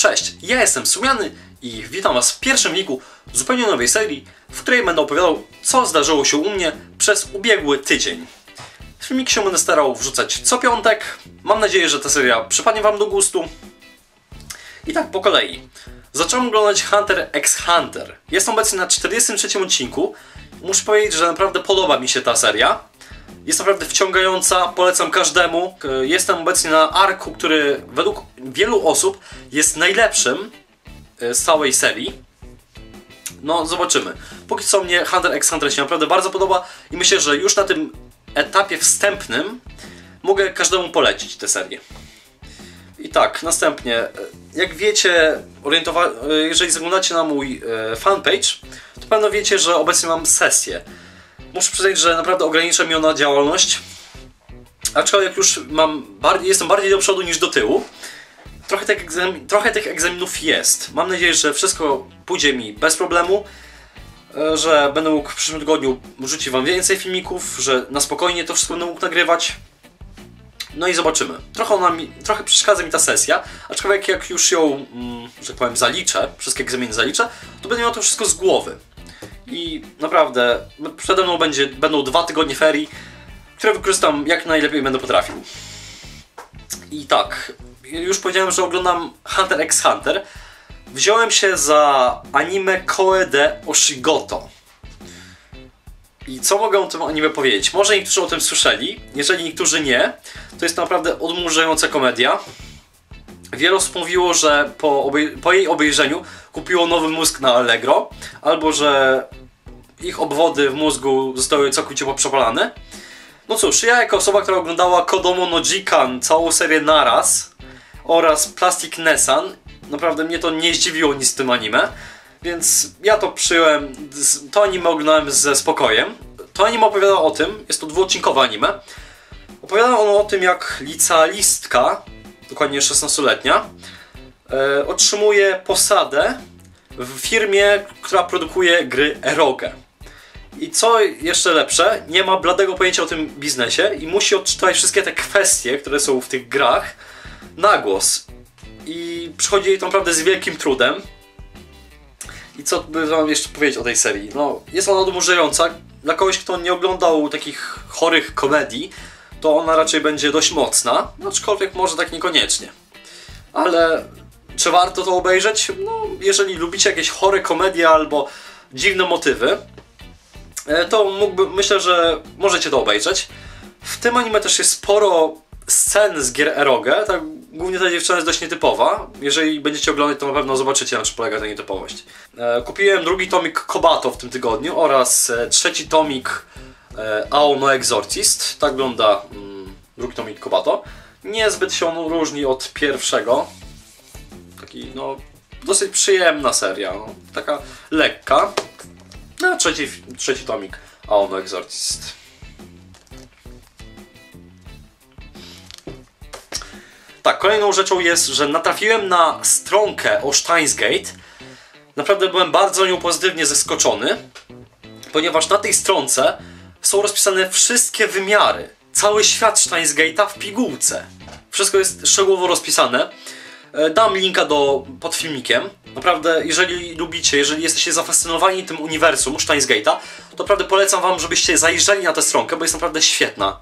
Cześć, ja jestem Sumiany i witam Was w pierwszym filmiku zupełnie nowej serii, w której będę opowiadał, co zdarzyło się u mnie przez ubiegły tydzień. Filmik się będę starał wrzucać co piątek. Mam nadzieję, że ta seria przypadnie Wam do gustu. I tak po kolei. Zacząłem oglądać Hunter x Hunter. Jestem obecnie na 43 odcinku. Muszę powiedzieć, że naprawdę podoba mi się ta seria. Jest naprawdę wciągająca, polecam każdemu. Jestem obecnie na arku, który według wielu osób jest najlepszym e, z całej serii. No, zobaczymy. Póki co mnie Hunter x Hunter się naprawdę bardzo podoba i myślę, że już na tym etapie wstępnym mogę każdemu polecić tę serię. I tak, następnie, e, jak wiecie, e, jeżeli zaglądacie na mój fanpage, to pewno wiecie, że obecnie mam sesję. Muszę przyznać, że naprawdę ogranicza mi ona działalność. Aczkolwiek już mam jestem bardziej do przodu niż do tyłu. Trochę tych, egzamin, trochę tych egzaminów jest. Mam nadzieję, że wszystko pójdzie mi bez problemu. Że będę mógł w przyszłym tygodniu rzucić Wam więcej filmików, że na spokojnie to wszystko będę mógł nagrywać. No i zobaczymy. Trochę, ona mi, trochę przeszkadza mi ta sesja, aczkolwiek jak już ją, mm, że tak powiem, zaliczę, wszystkie egzaminy zaliczę, to będę miał to wszystko z głowy. I naprawdę, przede mną będzie, będą dwa tygodnie ferii, które wykorzystam jak najlepiej będę potrafił. I tak, już powiedziałem, że oglądam Hunter x Hunter. Wziąłem się za anime Koede Oshigoto. I co mogę o tym anime powiedzieć? Może niektórzy o tym słyszeli, jeżeli niektórzy nie, to jest naprawdę odmurzająca komedia. Osób mówiło, że po, po, jej obejrzeniu kupiło nowy mózg na Allegro, albo że ich obwody w mózgu zostały całkowicie poprzepalane. No cóż, ja jako osoba, która oglądała Kodomo no Jikan całą serię naraz oraz Plastic Nessan, naprawdę mnie to nie zdziwiło nic w tym anime, więc ja to przyjąłem, to anime oglądałem ze spokojem. To anime opowiada o tym, jest to dwuodcinkowe anime, opowiada ono o tym jak licealistka, dokładnie 16-letnia, e, otrzymuje posadę w firmie, która produkuje gry Eroge. I co jeszcze lepsze, nie ma bladego pojęcia o tym biznesie i musi odczytać wszystkie te kwestie, które są w tych grach na głos. I przychodzi jej to naprawdę z wielkim trudem. I co by wam jeszcze powiedzieć o tej serii? No, jest ona odmurzająca. Dla kogoś, kto nie oglądał takich chorych komedii, to ona raczej będzie dość mocna, aczkolwiek może tak niekoniecznie. Ale czy warto to obejrzeć? No, jeżeli lubicie jakieś chore komedie albo dziwne motywy, to mógłby, myślę, że możecie to obejrzeć. W tym anime też jest sporo scen z gier Eroge, tak głównie ta dziewczyna jest dość nietypowa. Jeżeli będziecie oglądać, to na pewno zobaczycie, na czym polega ta nietypowość. Kupiłem drugi tomik Kobato w tym tygodniu oraz trzeci tomik Ao no Exorcist. Tak wygląda mm, drugi tomik Kobato. Niezbyt się on różni od pierwszego. Taki, no, dosyć przyjemna seria. No, taka lekka. No, trzeci, trzeci tomik Ao no Exorcist. Tak, kolejną rzeczą jest, że natrafiłem na stronkę o Steins Gate. Naprawdę byłem bardzo nią pozytywnie zaskoczony, ponieważ na tej stronce są rozpisane wszystkie wymiary. Cały świat Steins Gate'a w pigułce. Wszystko jest szczegółowo rozpisane. Dam linka do, pod filmikiem. Naprawdę, jeżeli lubicie, jeżeli jesteście zafascynowani tym uniwersum Steins Gate'a, to naprawdę polecam wam, żebyście zajrzeli na tę stronkę, bo jest naprawdę świetna.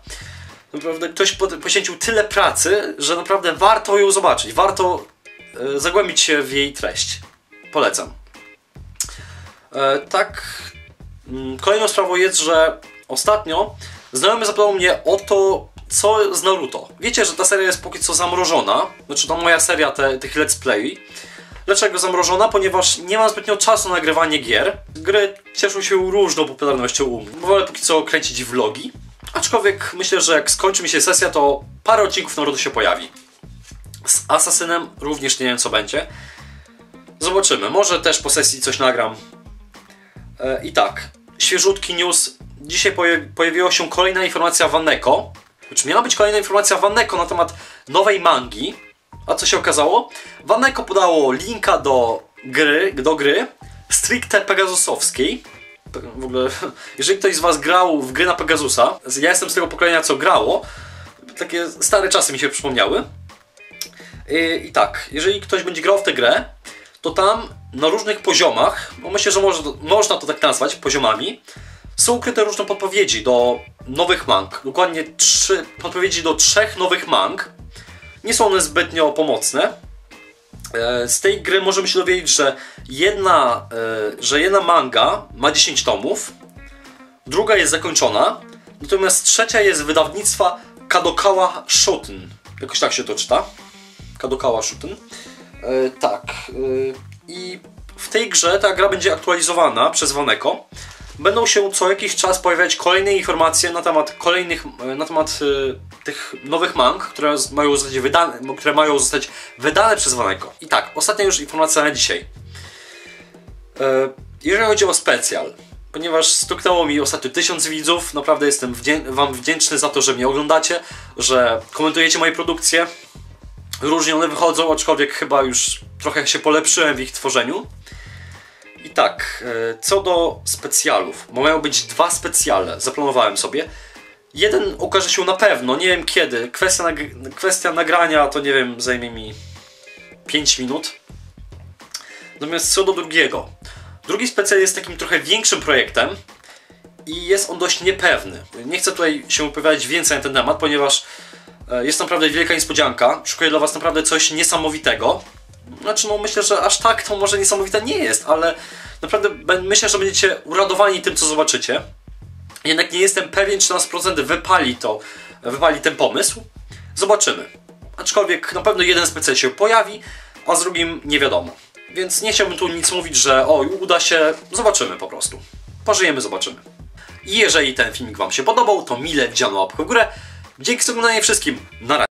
Naprawdę ktoś poświęcił tyle pracy, że naprawdę warto ją zobaczyć. Warto e, zagłębić się w jej treść. Polecam. E, tak. Mm, kolejną sprawą jest, że ostatnio znajomy zapytał mnie o to, co z Naruto. Wiecie, że ta seria jest póki co zamrożona. Znaczy to moja seria te, tych let's play. Dlaczego zamrożona? Ponieważ nie mam zbytnio czasu na nagrywanie gier. Gry cieszą się różną popularnością u mnie. Wolę póki co kręcić vlogi. Aczkolwiek myślę, że jak skończy mi się sesja, to parę odcinków Naruto się pojawi. Z Asasynem również nie wiem co będzie. Zobaczymy. Może też po sesji coś nagram. E, I tak. Świeżutki news. Dzisiaj pojawiła się kolejna informacja Waneko. Znaczy miała być kolejna informacja Waneko na temat nowej mangi. A co się okazało? Waneko podało linka do gry, do gry stricte pegasusowskiej w ogóle, jeżeli ktoś z Was grał w gry na Pegasusa, ja jestem z tego pokolenia, co grało, takie stare czasy mi się przypomniały. I, I tak, jeżeli ktoś będzie grał w tę grę, to tam na różnych poziomach, bo myślę, że może, można to tak nazwać poziomami, są ukryte różne podpowiedzi do nowych mang. Dokładnie trzy podpowiedzi do trzech nowych mang. Nie są one zbytnio pomocne. E, Z tej gry możemy się dowiedzieć, że jedna, e, że jedna manga ma 10 tomów, druga jest zakończona, natomiast trzecia jest wydawnictwa Kadokawa Shoten. Jakoś tak się to czyta. Kadokawa Shoten. E, tak. I w tej grze ta gra będzie aktualizowana przez Waneko. Będą się co jakiś czas pojawiać kolejne informacje na temat kolejnych, na temat e, tych nowych mang, które mają zostać wydane, które mają zostać wydane przez Waneko. I tak, ostatnia już informacja na dzisiaj. E, Jeżeli chodzi o specjal, ponieważ stuknęło mi ostatnio tysiąc widzów, naprawdę jestem wdzię- Wam wdzięczny za to, że mnie oglądacie, że komentujecie moje produkcje. Różnie one wychodzą, aczkolwiek chyba już trochę się polepszyłem w ich tworzeniu. Tak, e, co do specjalów, bo mają być dwa specjale, zaplanowałem sobie. Jeden ukaże się na pewno, nie wiem kiedy. Kwestia, nag- kwestia nagrania to nie wiem, zajmie mi 5 minut. Natomiast co do drugiego. Drugi specjal jest takim trochę większym projektem i jest on dość niepewny. Nie chcę tutaj się opowiadać więcej na ten temat, ponieważ e, jest naprawdę wielka niespodzianka. Szykuję dla Was naprawdę coś niesamowitego. Znaczy, no myślę, że aż tak to może niesamowite nie jest, ale naprawdę myślę, że będziecie uradowani tym, co zobaczycie. Jednak nie jestem pewien, czy na 100% wypali to, wypali ten pomysł. Zobaczymy. Aczkolwiek na pewno jeden specjal się pojawi, a z drugim nie wiadomo. Więc nie chciałbym tu nic mówić, że o, uda się. Zobaczymy po prostu. Pożyjemy, zobaczymy. I jeżeli ten filmik Wam się podobał, to mile wdziano łapkę w górę. Dzięki za oglądanie wszystkim. Na razie.